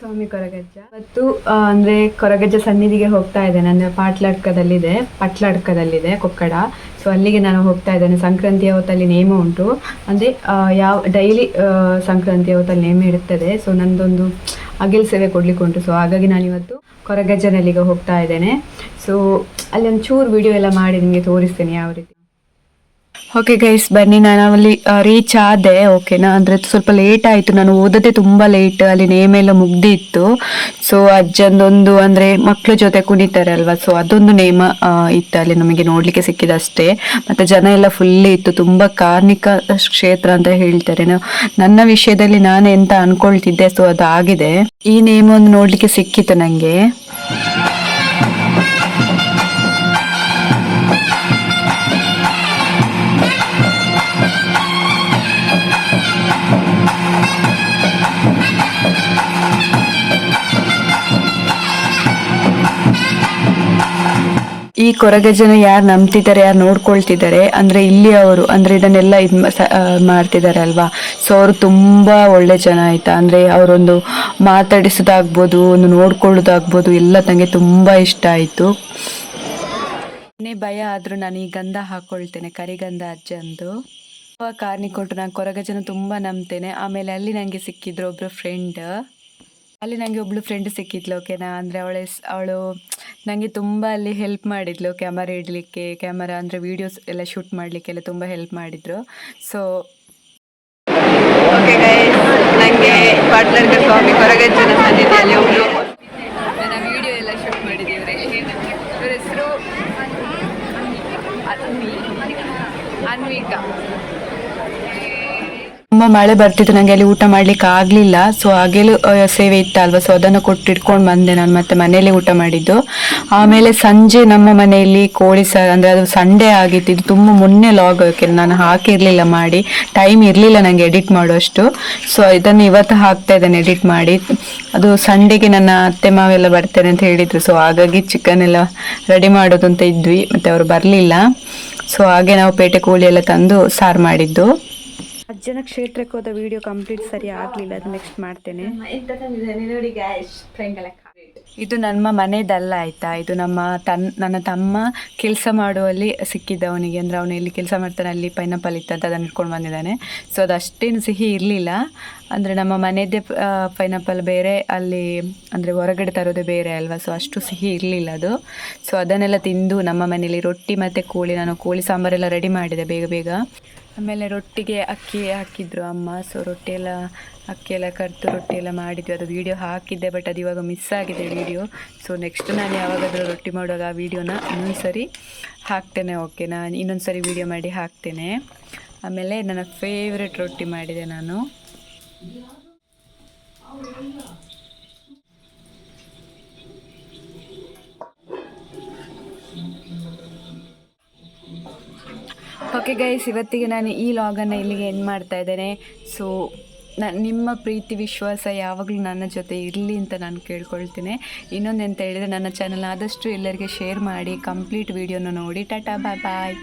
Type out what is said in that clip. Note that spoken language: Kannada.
ಸ್ವಾಮಿ ಕೊರಗಜ್ಜ. ಮತ್ತು ಅಂದ್ರೆ ಕೊರಗಜ್ಜ ಸನ್ನಿಧಿಗೆ ಹೋಗ್ತಾ ಇದ್ದೇನೆ. ಅಂದ್ರೆ ಪಾಟ್ಲಾಡ್ಕದಲ್ಲಿದೆ, ಪಟ್ಲಡ್ಕದಲ್ಲಿದೆ ಕೊಕ್ಕಡ. ಸೊ ಅಲ್ಲಿಗೆ ನಾನು ಹೋಗ್ತಾ ಇದ್ದೇನೆ. ಸಂಕ್ರಾಂತಿಯ ಹೊತ್ತಲ್ಲಿ ನೇಮ ಉಂಟು. ಅಂದ್ರೆ ಯಾವ, ಡೈಲಿ ಸಂಕ್ರಾಂತಿಯ ಹೊತ್ತಲ್ಲಿ ನೇಮ ಇರುತ್ತದೆ ಸೊ ನಂದೊಂದು ಅಗಿಲ್ ಸೇವೆ ಕೊಡ್ಲಿಕ್ಕೆ ಉಂಟು. ಸೊ ಹಾಗಾಗಿ ನಾನು ಇವತ್ತು ಕೊರಗಜ್ಜನಲ್ಲಿಗೆ ಹೋಗ್ತಾ ಇದ್ದೇನೆ. ಸೊ ಅಲ್ಲಿ ಒಂದು ಚೂರು ವಿಡಿಯೋ ಎಲ್ಲ ಮಾಡಿ ನಿಮಗೆ ತೋರಿಸ್ತೇನೆ ಯಾವ ರೀತಿ. ಓಕೆ ಗೈಸ್ ಬನ್ನಿ. ನಾನು ಅಲ್ಲಿ ರೀಚ್ ಆದೆ ಓಕೆನಾ ಅಂದರೆ ಸ್ವಲ್ಪ ಲೇಟ್ ಆಯಿತು. ನಾನು ಓದೋದೇ ತುಂಬ ಲೇಟ್ ಅಲ್ಲಿ ನೇಮ್ ಎಲ್ಲ ಮುಗ್ದಿತ್ತು. ಸೊ ಅಜ್ಜಂದೊಂದು, ಅಂದರೆ ಮಕ್ಕಳ ಜೊತೆ ಕುಣಿತಾರೆ ಅಲ್ವಾ? ಸೊ ಅದೊಂದು ನೇಮ ಇತ್ತು. ಅಲ್ಲಿ ನಮಗೆ ನೋಡಲಿಕ್ಕೆ ಸಿಕ್ಕಿದಷ್ಟೇ. ಮತ್ತು ಜನ ಎಲ್ಲ ಫುಲ್ ಇತ್ತು. ತುಂಬ ಕಾರ್ಮಿಕ ಕ್ಷೇತ್ರ ಅಂತ ಹೇಳ್ತಾರೆ. ನನ್ನ ವಿಷಯದಲ್ಲಿ ನಾನು ಎಂತ ಅನ್ಕೊಳ್ತಿದ್ದೆ? ಸೊ ಅದಾಗಿದೆ. ಈ ನೇಮ್ ಒಂದು ನೋಡಲಿಕ್ಕೆ ಸಿಕ್ಕಿತ್ತು ನನಗೆ ಈ ಕೊರಗಜ್ಜನ ಯಾರು ನಂಬ್ತಿದ್ದಾರೆ, ಯಾರು ನೋಡ್ಕೊಳ್ತಿದ್ದಾರೆ, ಅಂದ್ರೆ ಇಲ್ಲಿ ಅವರು, ಅಂದ್ರೆ ಇದನ್ನೆಲ್ಲ ಇದ್ ಮಾಡ್ತಿದ್ದಾರೆ ಅಲ್ವಾ? ಸೊ ಅವರು ತುಂಬಾ ಒಳ್ಳೆ ಜನ ಆಯ್ತಾ? ಅಂದ್ರೆ ಅವರೊಂದು ಮಾತಾಡಿಸೋದಾಗ್ಬೋದು, ಒಂದು ನೋಡ್ಕೊಳ್ಳೋದಾಗ್ಬೋದು, ಎಲ್ಲ ನನಗೆ ತುಂಬಾ ಇಷ್ಟ ಆಯ್ತು. ಏನೇ ಭಯ ಆದ್ರೂ ನಾನು ಈ ಗಂಧ ಹಾಕೊಳ್ತೇನೆ, ಕರಿಗಂಧ ಅಜ್ಜಂದು ಕಾರ್ನಿ ಕೊಟ್ಟು ನಾನು ಕೊರಗಜ್ಜನ ತುಂಬಾ ನಂಬ್ತೇನೆ. ಆಮೇಲೆ ಅಲ್ಲಿ ನನಗೆ ಸಿಕ್ಕಿದ್ರು ಒಬ್ರು ಫ್ರೆಂಡ್ ಅಲ್ಲಿ ನನಗೆ ಒಬ್ಳು ಫ್ರೆಂಡ್ ಸಿಕ್ಕಿದ್ಲು ಓಕೆನಾ ಅಂದರೆ ಅವಳೆ ಅವಳು ನನಗೆ ತುಂಬ ಅಲ್ಲಿ ಹೆಲ್ಪ್ ಮಾಡಿದ್ಲು ಕ್ಯಾಮರಾ ಇಡಲಿಕ್ಕೆ ಕ್ಯಾಮರಾ ಅಂದರೆ ವೀಡಿಯೋಸ್ ಎಲ್ಲ ಶೂಟ್ ಮಾಡಲಿಕ್ಕೆಲ್ಲ ತುಂಬ ಹೆಲ್ಪ್ ಮಾಡಿದ್ರು. ಸೊ ಓಕೆ ನನಗೆ ಪಾಟ್ಲರ್ಗ ಸ್ವಾಮಿ ಕೊರಗಜ್ಜನ ಸನ್ನಿಧಿಯಲ್ಲಿ ಒಬ್ಬರು ನನ್ನ ವಿಡಿಯೋ ಎಲ್ಲ ಶೂಟ್ ಮಾಡಿದ್ದೀವ್ರೆ ಇವ್ರ ಹೆಸರು ಅನ್ವಿಕಾ. ತುಂಬ ಮಳೆ ಬರ್ತಿತ್ತು ನನಗೆ ಅಲ್ಲಿ ಊಟ ಮಾಡ್ಲಿಕ್ಕೆ ಆಗಲಿಲ್ಲ. ಸೊ ಹಾಗೆಲೂ ಸೇವೆ ಸೇವೆ ಇತ್ತಲ್ವಾ? ಸೊ ಅದನ್ನು ಕೊಟ್ಟು ಇಟ್ಕೊಂಡು ಬಂದೆ ನಾನು ಮತ್ತೆ ಮನೆಯಲ್ಲೇ ಊಟ ಮಾಡಿದ್ದು. ಆಮೇಲೆ ಸಂಜೆ ನಮ್ಮ ಮನೆಯಲ್ಲಿ ಕೋಳಿ ಸ, ಅಂದರೆ ಅದು ಸಂಡೇ ಆಗಿತ್ತು. ಇದು ತುಂಬ ಮೊನ್ನೆ ಲಾಗ್ ನಾನು ಹಾಕಿರಲಿಲ್ಲ ಮಾಡಿ. ಟೈಮ್ ಇರಲಿಲ್ಲ ನನಗೆ ಎಡಿಟ್ ಮಾಡುವಷ್ಟು ಸೊ ಇದನ್ನು ಇವತ್ತು ಹಾಕ್ತಾ ಇದ್ದೇನೆ ಎಡಿಟ್ ಮಾಡಿ. ಅದು ಸಂಡೆಗೆ ನನ್ನ ಅತ್ತೆ ಮಾವೆಲ್ಲ ಬರ್ತೇನೆ ಅಂತ ಹೇಳಿದ್ರು. ಸೊ ಹಾಗಾಗಿ ಚಿಕನ್ ಎಲ್ಲ ರೆಡಿ ಮಾಡೋದು ಅಂತ ಇದ್ವಿ, ಮತ್ತೆ ಅವರು ಬರಲಿಲ್ಲ. ಸೊ ಹಾಗೆ ನಾವು ಪೇಟೆ ಕೋಳಿ ಎಲ್ಲ ತಂದು ಸಾರು ಮಾಡಿದ್ದು. ಅಜ್ಜನ ಕ್ಷೇತ್ರಕ್ಕೆ ಹೋದ ವಿಡಿಯೋ ಕಂಪ್ಲೀಟ್ ಸರಿ ಆಗ್ಲಿಲ್ಲ ಅದು ನೆಕ್ಸ್ಟ್ ಮಾಡ್ತೇನೆ. ಇದು ನಮ್ಮ ಮನೆದಲ್ಲ ಆಯ್ತಾ? ಇದು ನಮ್ಮ ತನ್ ನನ್ನ ತಮ್ಮ ಕೆಲಸ ಮಾಡುವಲ್ಲಿ ಸಿಕ್ಕಿದ್ದವನಿಗೆ ಅಂದ್ರೆ ಅವನು ಎಲ್ಲಿ ಕೆಲಸ ಮಾಡ್ತಾನೆ ಅಲ್ಲಿ ಪೈನಾಪಲ್ ಇತ್ತು ಅಂತ ಅದನ್ನ ಇಟ್ಕೊಂಡು ಬಂದಿದ್ದಾನೆ. ಸೊ ಅದು ಅಷ್ಟೇನು ಸಿಹಿ ಇರಲಿಲ್ಲ. ಅಂದರೆ ನಮ್ಮ ಮನೆಯದೇ ಪೈನಾಪಲ್ ಬೇರೆ ಅಲ್ಲಿ ಅಂದರೆ ಹೊರಗಡೆ ತರೋದೇ ಬೇರೆ ಅಲ್ವಾ? ಸೊ ಅಷ್ಟು ಸಿಹಿ ಇರಲಿಲ್ಲ ಅದು. ಸೊ ಅದನ್ನೆಲ್ಲ ತಿಂದು ನಮ್ಮ ಮನೆಯಲ್ಲಿ ರೊಟ್ಟಿ ಮತ್ತು ಕೋಳಿ ನಾನು ಕೋಳಿ ಸಾಂಬಾರೆಲ್ಲ ರೆಡಿ ಮಾಡಿದೆ ಬೇಗ ಬೇಗ. ಆಮೇಲೆ ರೊಟ್ಟಿಗೆ ಅಕ್ಕಿ ಹಾಕಿದ್ರು ಅಮ್ಮ. ಸೊ ರೊಟ್ಟಿ ಎಲ್ಲ, ಅಕ್ಕಿ ಎಲ್ಲ ಕರೆದು ರೊಟ್ಟಿ ಎಲ್ಲ ಮಾಡಿದ್ವಿ. ಅದು ವೀಡಿಯೋ ಹಾಕಿದ್ದೆ ಬಟ್ ಅದು ಇವಾಗ ಮಿಸ್ ಆಗಿದೆ ವೀಡಿಯೋ ಸೊ ನೆಕ್ಸ್ಟ್ ನಾನು ಯಾವಾಗಾದರೂ ರೊಟ್ಟಿ ಮಾಡುವಾಗ ಆ ವೀಡಿಯೋನ ಇನ್ನೊಂದು ಸರಿ ಹಾಕ್ತೇನೆ ಓಕೆ ನಾನು ಇನ್ನೊಂದು ಸರಿ ವೀಡಿಯೋ ಮಾಡಿ ಹಾಕ್ತೇನೆ. ಆಮೇಲೆ ನನ್ನ ಫೇವ್ರೆಟ್ ರೊಟ್ಟಿ ಮಾಡಿದೆ ನಾನು. ಓಕೆ ಗೈಸ್ ಇವತ್ತಿಗೆ ನಾನು ಈ ಲಾಗನ್ನು ಇಲ್ಲಿಗೆ ಎಂಡ್ ಮಾಡ್ತಾ ಇದ್ದೇನೆ. ಸೊ ನ ನಿಮ್ಮ ಪ್ರೀತಿ, ವಿಶ್ವಾಸ ಯಾವಾಗಲೂ ನನ್ನ ಜೊತೆ ಇರಲಿ ಅಂತ ನಾನು ಕೇಳ್ಕೊಳ್ತೀನಿ. ಇನ್ನೊಂದು ಎಂತ ಹೇಳಿದರೆ, ನನ್ನ ಚಾನಲ್ ಆದಷ್ಟು ಎಲ್ಲರಿಗೆ ಶೇರ್ ಮಾಡಿ ಕಂಪ್ಲೀಟ್ ವೀಡಿಯೋನ ನೋಡಿ. ಟಾಟಾ ಬಾಯ್ ಬಾಯ್